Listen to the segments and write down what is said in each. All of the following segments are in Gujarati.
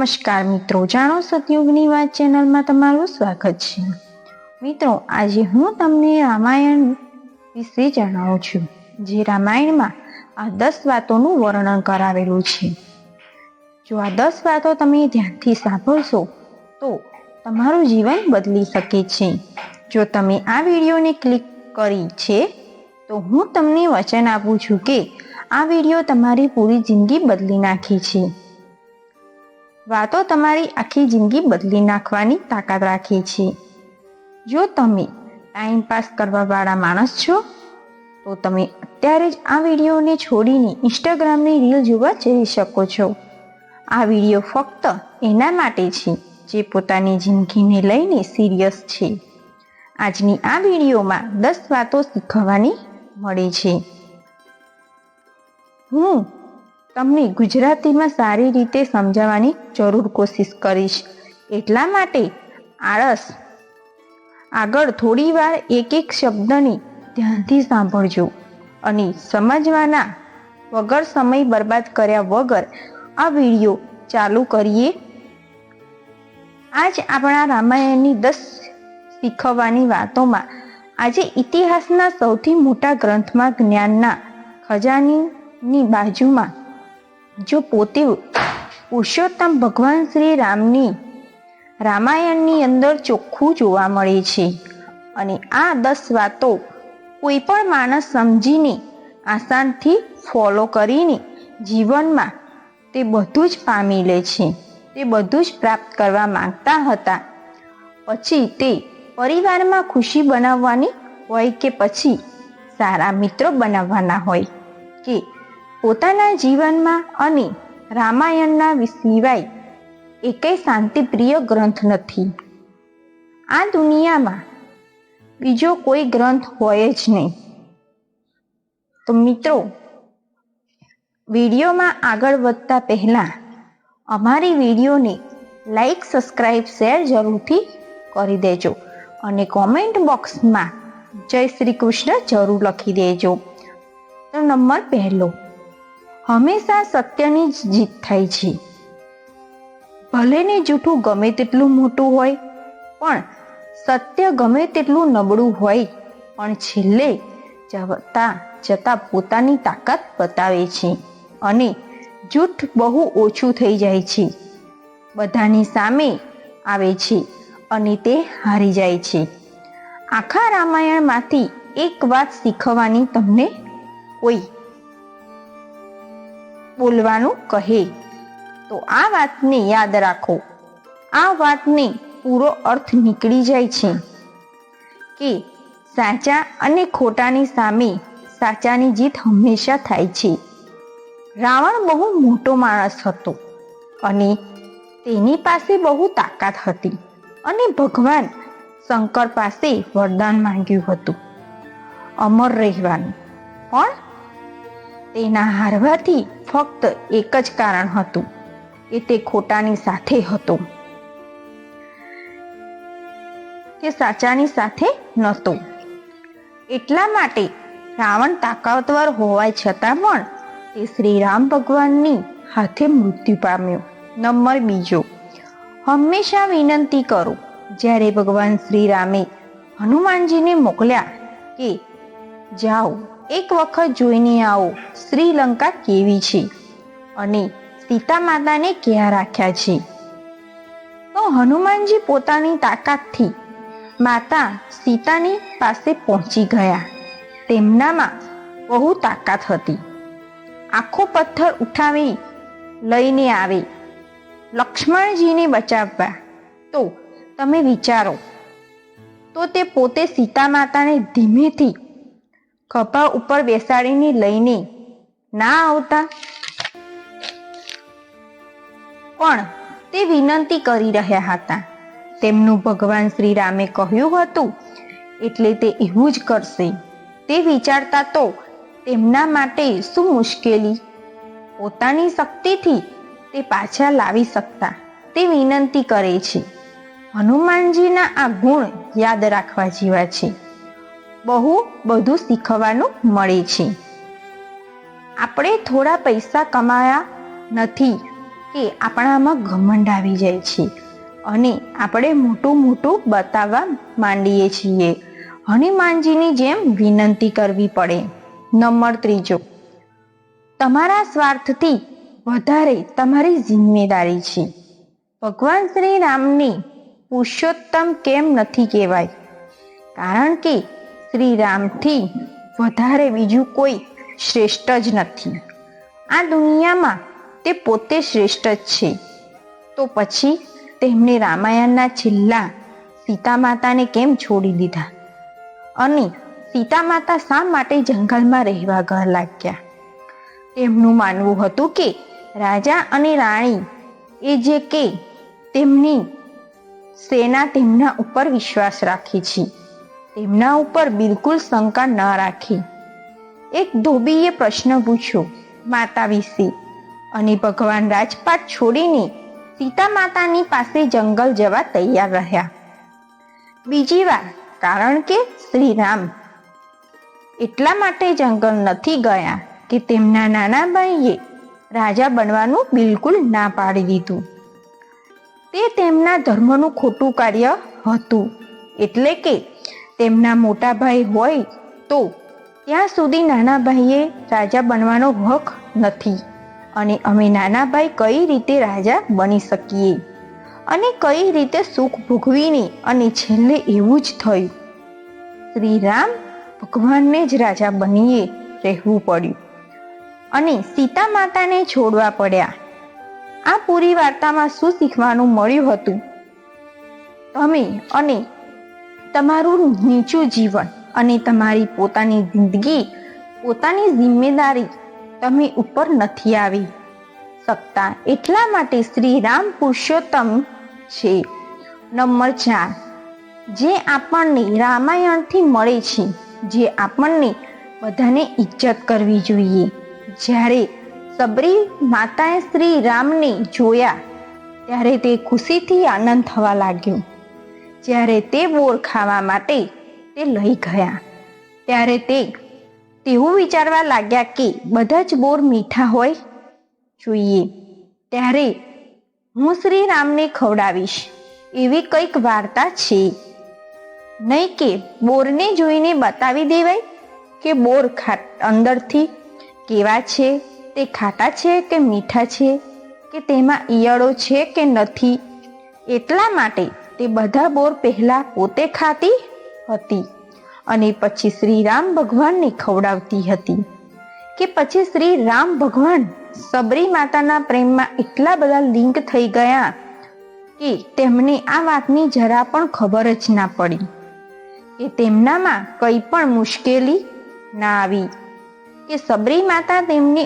નમસ્કાર મિત્રો, જાણો સતયુગની વાત ચેનલમાં તમારું સ્વાગત છે. મિત્રો, આજે હું તમને રામાયણ વિશે જણાવું છું, જે રામાયણમાં આ દસ વાતોનું વર્ણન કરાવેલું છે. જો આ દસ વાતો તમે ધ્યાનથી સાંભળશો, તો તમારું જીવન બદલી શકે છે. જો તમે આ વિડીયોને ક્લિક કરી છે, તો હું તમને વચન આપું છું કે આ વીડિયો તમારી પૂરી જિંદગી બદલી નાખી છે. વાતો તમારી આખી જિંદગી બદલી નાખવાની તાકાત રાખે છે. જો તમે ટાઈમ પાસ કરવાવાળા માણસ છો, તો તમે અત્યારે જ આ વિડીયોને છોડીને ઇન્સ્ટાગ્રામની રીલ જોવા જઈ શકો છો. આ વીડિયો ફક્ત એના માટે છે, જે પોતાની જિંદગીને લઈને સિરિયસ છે. આજની આ વિડીયોમાં દસ વાતો શીખવવાની મળે છે. હું તમને ગુજરાતીમાં સારી રીતે સમજાવવાની જરૂર કોશિશ કરીશ. એટલા માટે આળસ આગળ થોડીવાર એક એક શબ્દને ધ્યાનથી સાંભળજો અને સમજવાના વગર સમય બરબાદ કર્યા વગર આ વીડિયો ચાલુ કરીએ. આજ આપણા રામાયણની દસ શીખવવાની વાતોમાં આજે ઇતિહાસના સૌથી મોટા ગ્રંથમાં જ્ઞાનના ખજાનીની બાજુમાં જો પોતે પુરુષોત્તમ ભગવાન શ્રી રામની રામાયણની અંદર ચોખ્ખું જોવા મળે છે અને આ દસ વાતો કોઈ પણ માણસ સમજીને આસાનથી ફોલો કરીને જીવનમાં તે બધું જ પામી લે છે. તે બધું જ પ્રાપ્ત કરવા માંગતા હતા. પછી તે પરિવારમાં ખુશી બનાવવાની હોય કે પછી સારા મિત્રો બનાવવાના હોય કે પોતાના જીવનમાં અને રામાયણના સિવાય એકેય શાંતિપ્રિય ગ્રંથ નથી. આ દુનિયામાં બીજો કોઈ ગ્રંથ હોય જ નહીં. તો મિત્રો, વિડીયોમાં આગળ વધતા પહેલાં અમારી વિડીયોને લાઈક, સબસ્ક્રાઈબ, શેર જરૂરથી કરી દેજો અને કોમેન્ટ બોક્સમાં જય શ્રી કૃષ્ણ જરૂર લખી દેજો. તો નંબર પહેલો હંમેશા સત્યની જ જીત થાય છે. ભલે ને જૂઠું ગમે તેટલું મોટું હોય, પણ સત્ય ગમે તેટલું નબળું હોય, પણ છેલ્લે જતા જતાં પોતાની તાકાત બતાવે છે અને જૂઠ બહુ ઓછું થઈ જાય છે. બધાની સામે આવે છે અને તે હારી જાય છે. આખા રામાયણમાંથી એક વાત શીખવાની તમને કોઈ બોલવાનું કહે. તો આ વાતને યાદ રાખો. આ વાતને પૂરો અર્થ નીકળી જાય છે કે સાચા અને ખોટાની સામે સાચાની જીત હંમેશા થાય છે. રાવણ બહુ મોટો માણસ હતો અને તેની પાસે બહુ તાકાત હતી અને ભગવાન શંકર પાસે વરદાન માંગ્યું હતું. અમર રહેવાનું. પણ તેના હારવાથી ફક્ત એક જ કારણ હતું, કે તે ખોટાની સાથે હતો. કે સાચાની સાથે નહોતો. એટલા માટે રાવણ તાકાતવર હોવા છતાં પણ તે શ્રી રામ ભગવાનની હાથે મૃત્યુ પામ્યો. નંબર બીજો, હંમેશા વિનંતી કરો, જ્યારે ભગવાન શ્રી રામે હનુમાનજીને મોકલ્યા કે, જાઓ એક વખત જોઈને આવો, શ્રીલંકા કેવી છે? અને સીતા માતાને ક્યાં રાખ્યા છે? તો હનુમાનજી પોતાની તાકાતથી માતા સીતાની પાસે પહોંચી ગયા. તેમનામાં બહુ તાકાત હતી. આખો પથ્થર ઉઠાવી લઈને આવે, લક્ષ્મણજીને બચાવવા. તો તમે વિચારો, તો તે પોતે સીતા માતાને ધીમેથી ખભા ઉપર બેસાડીને લઈને ના આવતા. પણ તે વિનંતી કરી રહ્યા હતા. તેમનું ભગવાન શ્રી રામે કહ્યું હતું, એટલે તે એવું જ કરશે. તે વિચારતા તો તેમના માટે શું મુશ્કેલી? પોતાની શક્તિથી તે પાછા લાવી શકતા. તે વિનંતી કરે છે. હનુમાનજીના આ ગુણ યાદ રાખવા જેવા છે. બહુ બધું શીખવાનું મળે છે. આપણે થોડા પૈસા કમાયા નથી કે આપણામાં ઘમંડ આવી જાય છે અને આપણે મોટું મોટું બતાવવા માંડીએ છીએ. હનુમાનજીની જેમ વિનંતી કરવી પડે. નંબર ત્રીજો. તમારા સ્વાર્થથી વધારે તમારી જિમ્મેદારી છે. ભગવાન શ્રી રામની પુરુષોત્તમ કેમ નથી કહેવાય? કારણ કે શ્રી રામથી વધારે બીજું કોઈ શ્રેષ્ઠ જ નથી. આ દુનિયામાં તે પોતે શ્રેષ્ઠ જ છે. તો પછી તેમણે રામાયણના છેલ્લા સીતા માતાને કેમ છોડી દીધા? અને સીતા માતા શા માટે જંગલમાં રહેવા ઘર લાગ્યા? તેમનું માનવું હતું કે રાજા અને રાણી એ જે કે તેમની સેના તેમના ઉપર વિશ્વાસ રાખે છે. તેમના ઉપર બિલકુલ શંકા ન રાખી. એક ધોબીએ પ્રશ્ન પૂછ્યો, માતા વિશે? અને ભગવાન રાજપાટ છોડીને સીતા માતાની પાસે જંગલ જવા તૈયાર રહ્યા. બીજી વાર, કારણ કે શ્રીરામ એટલા માટે જંગલ નથી ગયા કે તેમના નાના ભાઈએ રાજા બનવાનું બિલકુલ ના પાડી દીધું. તે તેમના ધર્મનું ખોટું કાર્ય હતું, એટલે કે તેમના મોટા ભાઈ હોય તો ત્યાં સુધી નાના ભાઈએ રાજા બનવાનો હક નથી. અને અમે નાના ભાઈ કઈ રીતે રાજા બની શકીએ? અને કઈ રીતે સુખ ભોગવીને અને છેલ્લે એવું જ થયું. શ્રી રામ ભગવાનને જ રાજા બનીએ રહેવું પડ્યું. અને સીતા માતાને છોડવા પડ્યા. આ પૂરી વાર્તામાં શું શીખવાનું મળ્યું હતું? તમે અને તમારું નીચું જીવન અને તમારી પોતાની જિંદગી, પોતાની જિમ્મેદારી તમે ઉપર નથી આવી. શકતા એટલા માટે શ્રી રામ પુરુષોત્તમ છે. નંબર ચાર, જે આપણને રામાયણથી મળે છે, જે આપણને બધાને ઇજ્જત કરવી જોઈએ. જ્યારે સબરી માતાએ શ્રી રામને જોયા, ત્યારે તે ખુશીથી આનંદ થવા લાગ્યો. જ્યારે તે બોર ખાવા માટે તે લઈ ગયા. ત્યારે તે તેવું વિચારવા લાગ્યા કે બધા જ બોર મીઠા હોય જોઈએ. ત્યારે હું શ્રી રામને ખવડાવીશ. એવી કંઈક વાર્તા છે. નહીં કે બોરને જોઈને બતાવી દેવાય કે બોર ખા, અંદરથી કેવા છે, તે ખાટા છે કે મીઠા છે, કે તેમાં ઈયળો છે કે નથી? એટલા માટે તે બધા બોર પહેલા પોતે ખાતી હતી અને પછી શ્રી રામ ભગવાનને ખવડાવતી હતી. કે પછી શ્રી રામ ભગવાન સબરી માતાના પ્રેમમાં એટલા બધા લિંક થઈ ગયા કે તેમને આ વાતની જરા પણ ખબર જ ના પડી કે તેમનામાં કંઈ પણ મુશ્કેલી ના આવી કે સબરી માતા તેમને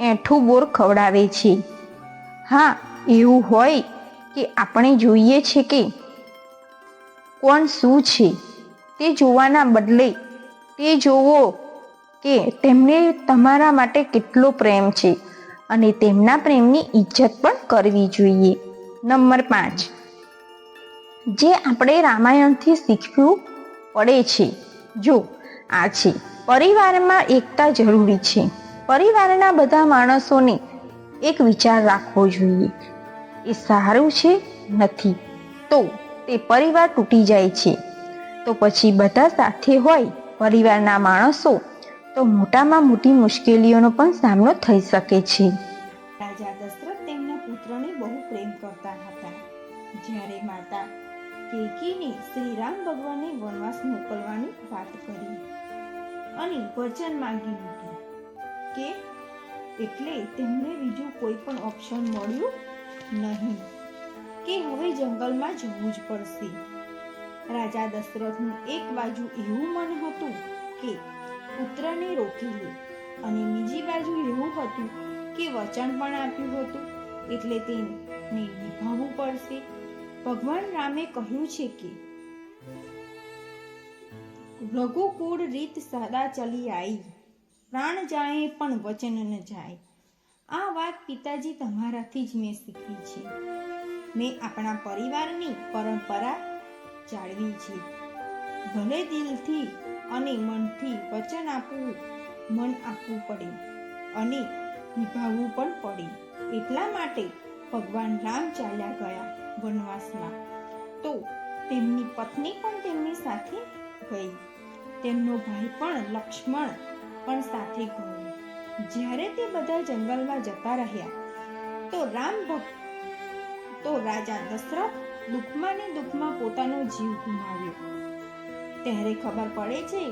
એઠું બોર ખવડાવે છે. હા, એવું હોય કે આપણે જોઈએ છે કે કોણ શું છે? તે જોવાના બદલે તે જોવો કે તેમને તમારા માટે કેટલો પ્રેમ છે અને તેમના પ્રેમની ઇજ્જત પણ કરવી જોઈએ. નંબર પાંચ. જે આપણે રામાયણથી શીખવું પડે છે. જો, આ છે. પરિવારમાં એકતા જરૂરી છે. પરિવારના બધા માણસોને એક વિચાર રાખવો જોઈએ. એ સારું છે, નથી. તો તે પરિવાર તૂટી જાય છે. તો પછી બધા સાથે હોય પરિવારના માણસો, તો મોટામાં મોટી મુશ્કેલીઓનો પણ સામનો થઈ શકે છે. રાજા દશરથ તેમના પુત્રને બહુ પ્રેમ કરતા હતા. જ્યારે માતા કેકીને શ્રી રામ ભગવાનને વનવાસ મોકલવાની વાત કરી અને વચન માંગી લીધું કે એટલે તેમને બીજું કોઈ પણ ઓપ્શન મળ્યું નહીં. કે હવે જંગલમાં જવું જ પડશે. રાજા દશરથનું એક બાજુ એવું મન હતું કે પુત્રને રોકી લે અને બીજી બાજુ એવું હતું કે વચન પણ આપ્યું હતું. એટલે તેને નિભાવવું પડશે. ભગવાન રામે કહ્યું છે કે, રઘુકુળ રીત સાદા ચલી આવી પ્રાણ જાય પણ વચન ન જાય. આ વાત પિતાજી તમારાથી જ મેં શીખી છે. મેં આપણા પરિવારની પરંપરા જાળવી છે. ભલે દિલથી અને મનથી વચન આપવું, મન આપવું પડે અને નિભાવવું પણ પડે. એટલા માટે ભગવાન રામ ચાલ્યા ગયા વનવાસમાં. તો તેમની પત્ની પણ તેમની સાથે ગઈ. તેમનો ભાઈ પણ લક્ષ્મણ પણ સાથે ગયો. જ્યારે તે બધા જંગલમાં જતા રહ્યા, તો રામ ભક્ત તો રાજા દશરથ દુઃખમાં ને દુઃખમાં પોતાનો જીવ ગુમાવ્યો. ત્યારે ખબર પડે છે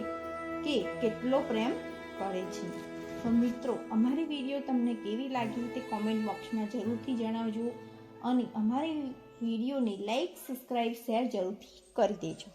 કે કેટલો પ્રેમ કરે છે. તો મિત્રો, અમારી વીડિયો તમને કેવી લાગી તે કોમેન્ટ બોક્સમાં જરૂરથી જણાવજો અને અમારી વિડીયોને લાઈક સબસ્ક્રાઈબ શેર જરૂરથી કરી દેજો.